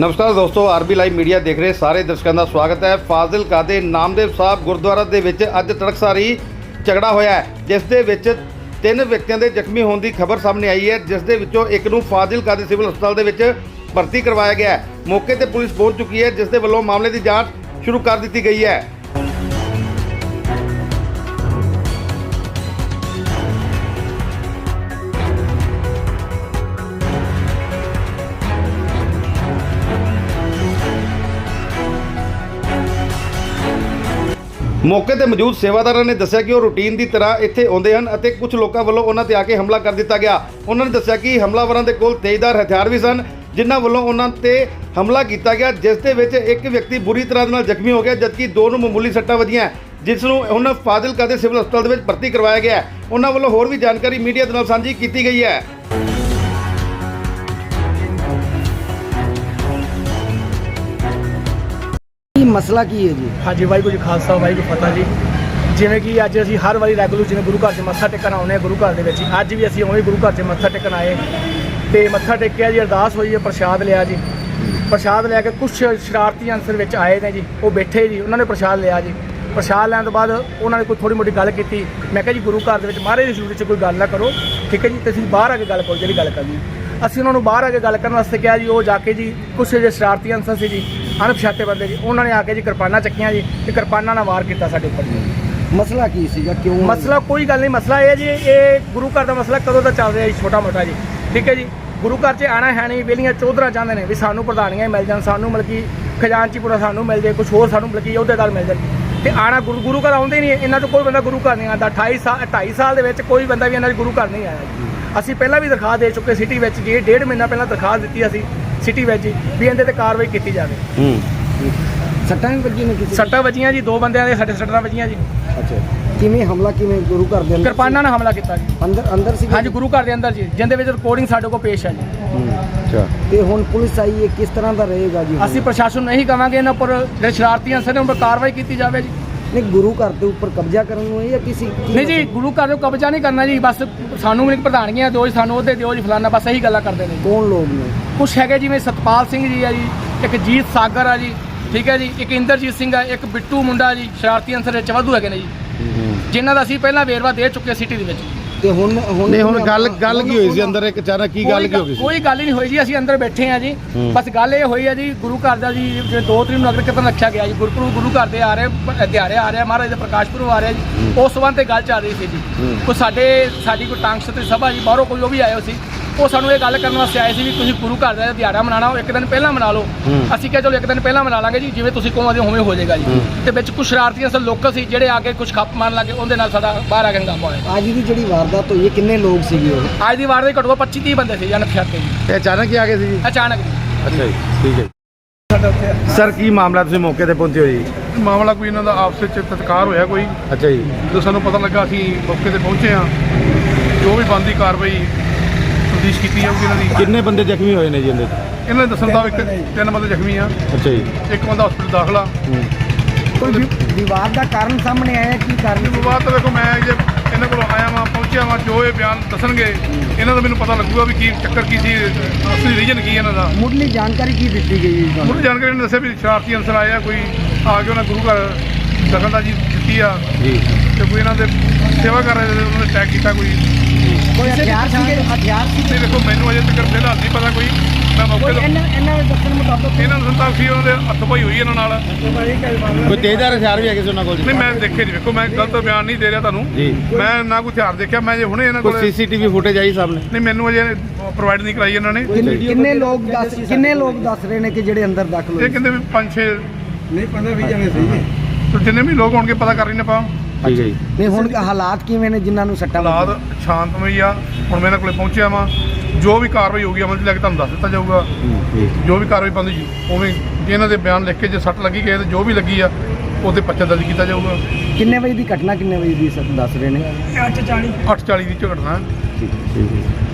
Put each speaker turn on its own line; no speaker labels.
ਨਮਸਕਾਰ ਦੋਸਤੋ, RB live media ਦੇਖ ਰਹੇ ਸਾਰੇ ਦਰਸ਼ਕਾਂ ਦਾ ਸਵਾਗਤ ਹੈ। ਫਾਜ਼ਿਲਕਾ ਦੇ ਨਾਮਦੇਵ ਸਾਹਿਬ ਗੁਰਦੁਆਰਾ ਦੇ ਵਿੱਚ ਅੱਜ ਤੜਕਸਾਰੀ ਝਗੜਾ ਹੋਇਆ ਹੈ, ਜਿਸ ਦੇ ਵਿੱਚ ਤਿੰਨ ਵਿਅਕਤੀਆਂ ਦੇ ਜ਼ਖਮੀ ਹੋਣ ਦੀ ਖਬਰ ਸਾਹਮਣੇ ਆਈ ਹੈ, ਜਿਸ ਦੇ ਵਿੱਚੋਂ ਇੱਕ ਨੂੰ ਫਾਜ਼ਿਲਕਾ ਦੇ ਸਿਵਲ ਹਸਪਤਾਲ ਦੇ ਵਿੱਚ ਭਰਤੀ ਕਰਵਾਇਆ ਗਿਆ ਹੈ। ਮੌਕੇ ਤੇ ਪੁਲਿਸ ਪਹੁੰਚ ਚੁੱਕੀ ਹੈ, ਜਿਸ ਦੇ ਵੱਲੋਂ ਮਾਮਲੇ ਦੀ ਜਾਂਚ ਸ਼ੁਰੂ ਕਰ ਦਿੱਤੀ ਗਈ ਹੈ। ਮੌਕੇ ਤੇ ਮੌਜੂਦ ਸੇਵਾਦਾਰਾਂ ਨੇ ਦੱਸਿਆ ਕਿ ਉਹ ਰੂਟੀਨ ਦੀ ਤਰ੍ਹਾਂ ਇੱਥੇ ਆਉਂਦੇ ਹਨ ਅਤੇ ਕੁਝ ਲੋਕਾਂ ਵੱਲੋਂ ਉਹਨਾਂ ਤੇ ਆ ਕੇ ਹਮਲਾ ਕਰ ਦਿੱਤਾ ਗਿਆ। ਉਹਨਾਂ ਨੇ ਦੱਸਿਆ ਕਿ ਹਮਲਾਵਰਾਂ ਦੇ ਕੋਲ ਤੇਜ਼ਦਾਰ ਹਥਿਆਰ ਵੀ ਸਨ, ਜਿਨ੍ਹਾਂ ਵੱਲੋਂ ਉਹਨਾਂ ਤੇ ਹਮਲਾ ਕੀਤਾ ਗਿਆ, ਜਿਸ ਦੇ ਵਿੱਚ ਇੱਕ ਵਿਅਕਤੀ ਬੁਰੀ ਤਰ੍ਹਾਂ ਦੇ ਨਾਲ ਜ਼ਖਮੀ ਹੋ ਗਿਆ, ਜਦਕਿ ਦੋ ਨੂੰ ਮਾਮੂਲੀ ਸੱਟਾਂ ਵੱਜੀਆਂ। ਜਿਸ ਨੂੰ ਹੁਣ ਫਾਜ਼ਿਲਕਾ ਦੇ ਸਿਵਲ ਹਸਪਤਾਲ ਦੇ ਵਿੱਚ ਭਰਤੀ ਕਰਵਾਇਆ ਗਿਆ ਉਹਨਾਂ ਵੱਲੋਂ ਹੋਰ ਵੀ ਜਾਣਕਾਰੀ ਮੀਡੀਆ ਦੇ ਨਾਲ ਸਾਂਝੀ ਕੀਤੀ ਗਈ ਹੈ।
ਕੀ ਮਸਲਾ ਕੀ ਹੈ ਜੀ?
ਹਾਂਜੀ, ਵਾਹਿਗੁਰੂ ਜੀ ਖਾਲਸਾ, ਵਾਹਿਗੁਰੂ ਫਤਿਹ ਜੀ। ਜਿਵੇਂ ਕਿ ਅੱਜ ਅਸੀਂ ਹਰ ਵਾਰੀ ਰੈਗੂਲਰ ਜਿਵੇਂ ਗੁਰੂ ਘਰ 'ਚ ਮੱਥਾ ਟੇਕਣ ਆਉਂਦੇ ਹਾਂ ਗੁਰੂ ਘਰ ਦੇ ਵਿੱਚ, ਅੱਜ ਵੀ ਅਸੀਂ ਉਵੇਂ ਗੁਰੂ ਘਰ 'ਚ ਮੱਥਾ ਟੇਕਣ ਆਏ ਤੇ ਮੱਥਾ ਟੇਕਿਆ ਜੀ, ਅਰਦਾਸ ਹੋਈ ਹੈ, ਪ੍ਰਸ਼ਾਦ ਲਿਆ ਜੀ। ਪ੍ਰਸ਼ਾਦ ਲੈ ਕੇ ਕੁਝ ਸ਼ਰਾਰਤੀ ਅੰਸਰ ਵਿੱਚ ਆਏ ਨੇ ਜੀ, ਉਹ ਬੈਠੇ ਜੀ, ਉਹਨਾਂ ਨੇ ਪ੍ਰਸ਼ਾਦ ਲਿਆ ਜੀ। ਪ੍ਰਸ਼ਾਦ ਲੈਣ ਤੋਂ ਬਾਅਦ ਉਹਨਾਂ ਨੇ ਕੋਈ ਥੋੜੀ ਮੋਟੀ ਗੱਲ ਕੀਤੀ। ਮੈਂ ਕਿਹਾ ਜੀ, ਗੁਰੂ ਘਰ ਦੇ ਵਿੱਚ ਮਹਾਰਾਜ ਦੀ ਸ਼ੁਰੂ 'ਚ ਕੋਈ ਗੱਲ ਨਾ ਕਰੋ। ਠੀਕ ਹੈ ਜੀ ਤੁਸੀਂ ਬਾਹਰ ਆ ਕੇ ਗੱਲ ਕਰੋ, ਜਿਹੜੀ ਗੱਲ ਕਰਨੀ ਅਸੀਂ ਉਹਨਾਂ ਨੂੰ ਬਾਹਰ ਆ ਕੇ ਗੱਲ ਕਰਨ ਵਾਸਤੇ ਕਿਹਾ ਜੀ ਉਹ ਜਾ ਕੇ ਜੀ ਕੁਝ ਜਿਹੜੇ ਸ਼ਰਾਰਤੀ ਅੰਸਰ ਸੀ ਜੀ ਅਣਪਛਾਤੇ ਬੰਦੇ ਜੀ ਉਹਨਾਂ ਨੇ ਆ ਕੇ ਜੀ ਕਿਰਪਾਨਾਂ ਚੱਕੀਆਂ ਜੀ ਤੇ ਕਿਰਪਾਨਾਂ ਨਾਲ ਵਾਰ ਕੀਤਾ ਸਾਡੇ ਉੱਪਰ ਜੀ।
ਮਸਲਾ ਕੀ ਸੀਗਾ? ਕਿਉਂ?
ਮਸਲਾ ਕੋਈ ਗੱਲ ਨਹੀਂ ਮਸਲਾ ਇਹ ਹੈ ਜੀ ਇਹ ਗੁਰੂ ਘਰ ਦਾ ਮਸਲਾ ਕਦੋਂ ਦਾ ਚੱਲ ਰਿਹਾ ਜੀ ਛੋਟਾ ਮੋਟਾ ਜੀ। ਠੀਕ ਹੈ ਜੀ ਗੁਰੂ ਘਰ 'ਚ ਆਣਾ ਹੈ ਨਹੀਂ ਵੇਲੀਆਂ ਚੌਧਰਾ ਚਾਹੁੰਦੇ ਨੇ ਵੀ ਸਾਨੂੰ ਪ੍ਰਧਾਨੀਆਂ ਹੀ ਮਿਲ ਜਾਣ ਸਾਨੂੰ ਮਤਲਬ ਕਿ ਖਜ਼ਾਨਚੀ ਪੂਰਾ ਸਾਨੂੰ ਮਿਲ ਜਾਏ ਕੁਝ ਹੋਰ ਸਾਨੂੰ ਮਤਲਬ ਕਿ ਅਹੁਦੇਦਾਰ ਮਿਲ ਜਾਣ। ਤੇ ਆਣਾ ਗੁਰੂ ਗੁਰੂ ਘਰ ਆਉਂਦੇ ਨਹੀਂ ਇਹਨਾਂ 'ਚੋਂ ਕੋਈ ਬੰਦਾ ਗੁਰੂ ਘਰ ਨਹੀਂ ਆਉਂਦਾ 28 ਸਾਲ 2.5 ਸਾਲ ਦੇ ਵਿੱਚ ਕੋਈ ਬੰਦਾ ਵੀ ਇਹਨਾਂ 'ਚ ਗੁਰੂ ਘਰ ਨਹੀਂ ਆਇਆ ਜੀ। ਅਸੀਂ ਪਹਿਲਾਂ ਵੀ ਦਰਖਾਸਤ ਦੇ ਚੁੱਕੇ ਸਿਟੀ ਵਿੱਚ ਜੀ ਡੇਢ ਮਹੀਨਾ ਪਹਿਲਾਂ ਦਰਖਾਸਤ ਦਿੱਤੀ ਅਸੀਂ ਸਿਟੀ ਵਿੱਚ ਜੀ ਵੀ ਇਹਦੇ ਤੇ ਕਾਰਵਾਈ ਕੀਤੀ ਜਾਵੇ।
ਸੱਟਾਂ ਵੀ ਵੱਜੀ ਨੇ ਕਿਸੇ
ਸੱਟਾਂ ਵੱਜੀਆਂ ਜੀ ਦੋ ਬੰਦਿਆਂ ਦੇ ਸਾਡੇ ਸੱਟਾਂ ਵੱਜੀਆਂ ਜੀ।
ਅੱਛਾ। ਕਿਵੇਂ ਹਮਲਾ ਕਿਵੇਂ ਗੁਰੂ ਘਰ ਦੇ ਅੰਦਰ
ਕਿਰਪਾਨਾਂ ਨਾਲ ਹਮਲਾ ਕੀਤਾ ਜੀ।
ਅੰਦਰ ਅੰਦਰ ਸੀ
ਹਾਂਜੀ ਗੁਰੂ ਘਰ ਦੇ ਅੰਦਰ ਜੀ ਜਿੰਦੇ ਵਿੱਚ ਰਿਕਾਰਡਿੰਗ ਸਾਡੇ ਕੋਲ ਪੇਸ਼ ਹੈ ਜੀ।
ਅੱਛਾ।
ਤੇ ਹੁਣ ਪੁਲਿਸ ਆਈ ਹੈ ਕਿਸ ਤਰ੍ਹਾਂ ਦਾ ਰਹੇਗਾ ਜੀ ਹੁਣ?
ਅਸੀਂ ਪ੍ਰਸ਼ਾਸਨ ਨੂੰ ਇਹੀ ਕਵਾਂਗੇ ਇਹਨਾਂ ਉੱਪਰ ਜਿਹੜੇ ਸ਼ਰਾਰਤੀ ਅੰਸਰ ਨੇ ਉਹਨਾਂ ਉੱਪਰ ਕਾਰਵਾਈ ਕੀਤੀ ਜਾਵੇ ਜੀ।
ਨਹੀਂ ਗੁਰੂ ਘਰ ਦੇ ਉੱਪਰ ਕਬਜ਼ਾ ਕਰਨ ਨੂੰ ਹੈ ਜਾਂ ਕਿਸੇ
ਨਹੀਂ ਜੀ? ਗੁਰੂ ਘਰ ਨੂੰ ਕਬਜ਼ਾ ਨਹੀਂ ਕਰਨਾ ਜੀ ਬਸ ਸਾਨੂੰ ਵੀ ਪ੍ਰਧਾਨਗੀਆਂ ਦਿਓ ਜੀ ਸਾਨੂੰ ਉਹਦੇ ਦਿਓ ਜੀ ਫਲਾਨਾ ਬਸ ਇਹੀ ਗੱਲਾਂ ਕਰਦੇ ਨੇ
ਕੌਣ ਲੋਕ ਨੇ?
ਕੁਛ ਹੈਗੇ ਜਿਵੇਂ ਸਤਪਾਲ ਸਿੰਘ ਜੀ ਆ ਜੀ ਇੱਕ ਜੀਤ ਸਾਗਰ ਆ ਜੀ ਠੀਕ ਹੈ ਜੀ ਇੱਕ ਇੰਦਰਜੀਤ ਸਿੰਘ ਆ ਇੱਕ ਬਿੱਟੂ ਮੁੰਡਾ ਜੀ ਸ਼ਰਾਰਤੀ ਅੰਸਰ ਵਿੱਚ ਵਾਧੂ ਹੈਗੇ ਨੇ ਜੀ। ਜਿਨ੍ਹਾਂ ਦਾ ਅਸੀਂ ਪਹਿਲਾਂ ਵੇਰਵਾ ਦੇ ਚੁੱਕੇ ਸਿਟੀ ਦੇ ਵਿੱਚ।
ਤੇ ਹੁਣ ਹੁਣ
ਨਹੀਂ ਹੁਣ ਗੱਲ ਗੱਲ ਕੀ ਹੋਈ ਸੀ ਅੰਦਰ? ਇੱਕ ਅਚਾਨਕ ਕੀ ਗੱਲ ਕੀ ਹੋ ਗਈ ਸੀ?
ਕੋਈ ਗੱਲ ਹੀ ਨਹੀਂ ਹੋਈ ਜੀ ਅਸੀਂ ਅੰਦਰ ਬੈਠੇ ਆ ਜੀ। ਬਸ ਗੱਲ ਇਹ ਹੋਈ ਆ ਜੀ ਗੁਰੂ ਘਰ ਦਾ ਜੀ ਜਿਵੇਂ ਦੋ ਤਰੀਕ ਨੂੰ ਨਗਰ ਕੀਰਤਨ ਰੱਖਿਆ ਗਿਆ ਜੀ ਗੁਰਪੁਰਬ ਗੁਰੂ ਘਰ ਦੇ ਆ ਰਹੇ ਪ- ਦਿਹਾੜੇ ਆ ਰਿਹਾ ਮਹਾਰਾਜ ਦਾ ਪ੍ਰਕਾਸ਼ ਪੁਰਬ ਆ ਰਿਹਾ ਜੀ। ਉਸ ਸੰਬੰਧ ਤੇ ਗੱਲ ਚੱਲ ਰਹੀ ਸੀ ਜੀ। ਕੋਈ ਸਾਡੇ ਸਾਡੀ ਕੋਈ ਟਾਂਗ ਸਤਰੀ ਸਭਾ ਜੀ ਬਾਹਰੋਂ ਕੋਈ ਉਹ ਵੀ ਆਏ ਹੋ ਸੀ। ਉਹ ਸਾਨੂੰ ਇਹ ਗੱਲ ਕਰਨ ਵਾਸਤੇ ਆਏ ਸੀ ਵੀ ਤੁਸੀਂ ਗੁਰੂ ਘਰ ਦਾ ਦਿਹਾੜਾ ਮਨਾਣਾ ਉਹ ਇੱਕ ਦਿਨ ਪਹਿਲਾਂ ਮਨਾ ਲਓ। ਅਸੀਂ ਕਿਹਾ ਚਲੋ ਇੱਕ ਦਿਨ ਪਹਿਲਾਂ ਮਨਾ ਲਾਂਗੇ ਜੀ ਜਿਵੇਂ ਤੁਸੀਂ ਕਹੋਗੇ ਉਵੇਂ ਹੋ ਜਾਏਗਾ ਜੀ। ਤੇ ਵਿੱਚ ਕੁਝ ਸ਼ਰਾਰਤੀਆਂ ਸਨ ਲੋਕ ਸੀ ਜਿਹੜੇ ਆ ਕੇ ਕੁਝ ਖੱਪ ਮਾਰਨ ਲੱਗੇ ਉਹਦੇ ਨਾਲ ਸਾਡਾ ਬਾਹਰ ਆ ਕੇ ਹੰਗਾਮਾ ਹੋਇਆ।
ਅੱਜ ਦੀ ਜਿਹੜੀ ਵਾਰਦਾਤ ਹੋਈ ਹੈ ਕਿੰਨੇ ਲੋਕ ਸੀਗੇ ਉਹ?
ਅੱਜ ਦੀ ਵਾਰ ਦੇ ਘੱਟੋ ਘੱਟ 25 30 ਬੰਦੇ ਸੀ ਜਨ ਪਛਾਤੇ ਜੀ।
ਇਹ ਅਚਾਨਕ ਹੀ ਆ ਗਏ ਸੀ ਜੀ?
ਅਚਾਨਕ ਜੀ।
ਅੱਛਾ ਜੀ ਠੀਕ ਹੈ ਸਰ ਕੀ ਮਾਮਲਾ ਤੁਸੀਂ ਮੌਕੇ ਤੇ ਪਹੁੰਚੇ ਹੋ ਜੀ?
ਮਾਮਲਾ ਕੋਈ ਇਹਨਾਂ ਦਾ ਆਪਸ ਵਿੱਚ ਤਤਕਾਰ ਹੋਇਆ ਕੋਈ?
ਅੱਛਾ ਜੀ।
ਜਦੋਂ ਸਾਨੂੰ ਪਤਾ ਲੱਗਾ ਅਸੀਂ ਮੌਕੇ ਤੇ ਪਹੁੰਚੇ ਹਾਂ। ਜੋ ਵੀ ਬੰਦੀ ਕਾਰਵਾਈ ਤਫਤੀਸ਼ ਕੀਤੀ ਜਾਊਗੀ ਇਹਨਾਂ ਦੀ।
ਕਿੰਨੇ ਬੰਦੇ ਜ਼ਖਮੀ ਹੋਏ ਨੇ ਜੀ ਇਹਦੇ 'ਚ?
ਇਹਨਾਂ ਦੇ ਦੱਸਣ ਦਾ ਇੱਕ ਤਿੰਨ ਬੰਦੇ ਜ਼ਖਮੀ ਆ।
ਅੱਛਾ ਜੀ।
ਇੱਕ ਬੰਦਾ ਹਸਪੀਟਲ ਦਾਖਲਾ
ਹੂੰ।
ਕੋਈ ਵਿ- ਵਿਵਾਦ ਦਾ ਕਾਰਨ ਸਾਹਮਣੇ ਆਇਆ ਕੀ ਕਾਰਨ?
ਇਸ ਤੋਂ ਵੇਖੋ ਮੈਂ ਜੇ ਇਹਨਾਂ ਕੋਲ ਆਇਆ ਵਾਂ ਪਹੁੰਚਿਆ ਵਾਂ ਜੋ ਇਹ ਬਿਆਨ ਦੱਸਣਗੇ ਇਹਨਾਂ ਦਾ ਮੈਨੂੰ ਪਤਾ ਲੱਗੂਗਾ ਵੀ ਕੀ ਚੱਕਰ ਕੀ ਸੀ ਅਸਲੀ ਰੀਜਨ ਕੀ ਇਹਨਾਂ ਦਾ।
ਮੁੱਢਲੀ ਜਾਣਕਾਰੀ ਕੀ ਦਿੱਤੀ ਗਈ ਜੀ ਤੁਹਾਨੂੰ?
ਮੁੱਢ ਜਾਣਕਾਰੀ ਨੇ ਦੱਸਿਆ ਵੀ ਸ਼ਰਾਰਤੀ ਅੰਸਰ ਆਏ ਆ ਕੋਈ ਆ ਕੇ ਉਹਨਾਂ ਗੁਰੂ ਘਰ ਦਖਲਅੰਦਾਜ਼ੀ ਦਿੱਤੀ ਆ।
ਜੀ।
ਤੇ ਕੋਈ ਇਹਨਾਂ ਦੇ ਸੇਵਾ ਕਰ ਰਹੇ ਸੀ, ਉਹਨਾਂ ਨੇ ਅਟੈਕ ਕੀਤਾ ਕੋਈ।
ਕੋਈ ਹਥਿਆਰ ਸੀਗੇ? ਹਥਿਆਰ ਸੀ
ਨਹੀਂ ਦੇਖੋ ਮੈਨੂੰ ਅਜੇ ਤੱਕ ਫਿਲਹਾਲ ਨਹੀਂ ਪਤਾ ਕੋਈ। ਮੈਂ ਮੌਕੇ
ਕੋਈ
ਤੇ
ਇਹਨਾਂ ਇਹਨਾਂ ਦੇ ਦੱਸਣ ਮੁਤਾਬਕ
ਇਹਨਾਂ ਨੂੰ ਸੰਤਾਪ ਸੀ ਉਹਨਾਂ ਦੇ ਹੱਥ ਪਾਈ ਹੋਈ ਇਹਨਾਂ ਨਾਲ।
ਕੋਈ ਤੇਜ਼ਦਾਰ ਹਥਿਆਰ ਵੀ ਹੈਗੇ ਸੀ ਉਹਨਾਂ ਕੋਲ ਜੀ?
ਨਹੀਂ ਮੈਂ ਦੇਖੇ ਨਹੀਂ ਵੇਖੋ ਮੈਂ ਗਲਤ ਬਿਆਨ ਨਹੀਂ ਦੇ ਰਿਹਾ ਤੁਹਾਨੂੰ।
ਜੀ।
ਮੈਂ ਨਾ ਕੋਈ ਹਥਿਆਰ ਦੇਖਿਆ ਮੈਂ ਜੇ ਹੁਣੇ ਇਹਨਾਂ
ਕੋਈ
ਕੋਲ
ਸੀਸੀਟੀਵੀ ਫੁਟੇਜ ਆਈ ਸਾਹਮਣੇ?
ਨਹੀਂ ਮੈਨੂੰ ਅਜੇ ਪ੍ਰੋਵਾਈਡ ਨਹੀਂ ਕਰਾਈ ਇਹਨਾਂ ਨੇ।
ਕਿੰਨੇ ਕਿੰਨੇ ਲੋਕ ਦੱਸ ਕਿੰਨੇ ਲੋਕ ਦੱਸ ਰਹੇ ਨੇ ਕਿ ਜਿਹੜੇ ਅੰਦਰ ਦਾਖਲ
ਇਹ
ਹੋਏ
ਕਹਿੰਦੇ ਵੀ 5-6
ਨਹੀਂ 15 20 ਜਣੇ ਸੀ
ਤੇ ਜਿੰਨੇ ਵੀ ਲੋਕ ਹੋਣਗੇ ਪਤਾ ਕਰ ਰਹੇ ਨੇ ਆਪਾਂ
ਠੀਕ ਹੈ ਜੀ।
ਨਹੀਂ ਹੁਣ ਹਾਲਾਤ ਕਿਵੇਂ ਨੇ ਜਿਨ੍ਹਾਂ ਨੂੰ ਸੱਟਾਂ
ਹਾਲਾਤ
ਵੱਜੀਆਂ?
ਸ਼ਾਂਤਮਈ ਆ। ਹੁਣ ਮੈਂ ਇਹਨਾਂ ਕੋਲੇ ਪਹੁੰਚਿਆ ਵਾਂ। ਜੋ ਵੀ ਕਾਰਵਾਈ ਹੋਊਗੀ ਅਮਲ 'ਚ ਲੈ ਕੇ ਤੁਹਾਨੂੰ ਦੱਸ ਦਿੱਤਾ ਜਾਊਗਾ। ਜੋ ਵੀ ਕਾਰਵਾਈ ਬੰਦੀ ਜੀ ਉਵੇਂ ਜੇ ਇਹਨਾਂ ਦੇ ਬਿਆਨ ਲਿਖ ਕੇ ਜੇ ਸੱਟ ਲੱਗੀ ਗਏ ਤੇ ਜੋ ਵੀ ਲੱਗੀ ਆ ਉਹਦੇ ਪੱਚਾ ਦਰਜ ਕੀਤਾ ਜਾਊਗਾ।
ਕਿੰਨੇ ਵਜੇ ਦੀ ਘਟਨਾ ਕਿੰਨੇ ਵਜੇ ਦੀ ਸੱਟ ਦੱਸ ਰਹੇ ਨੇ?
840 ਦੀ ਝਗੜਨਾ। ਹੈ
ਠੀਕ ਠੀਕ।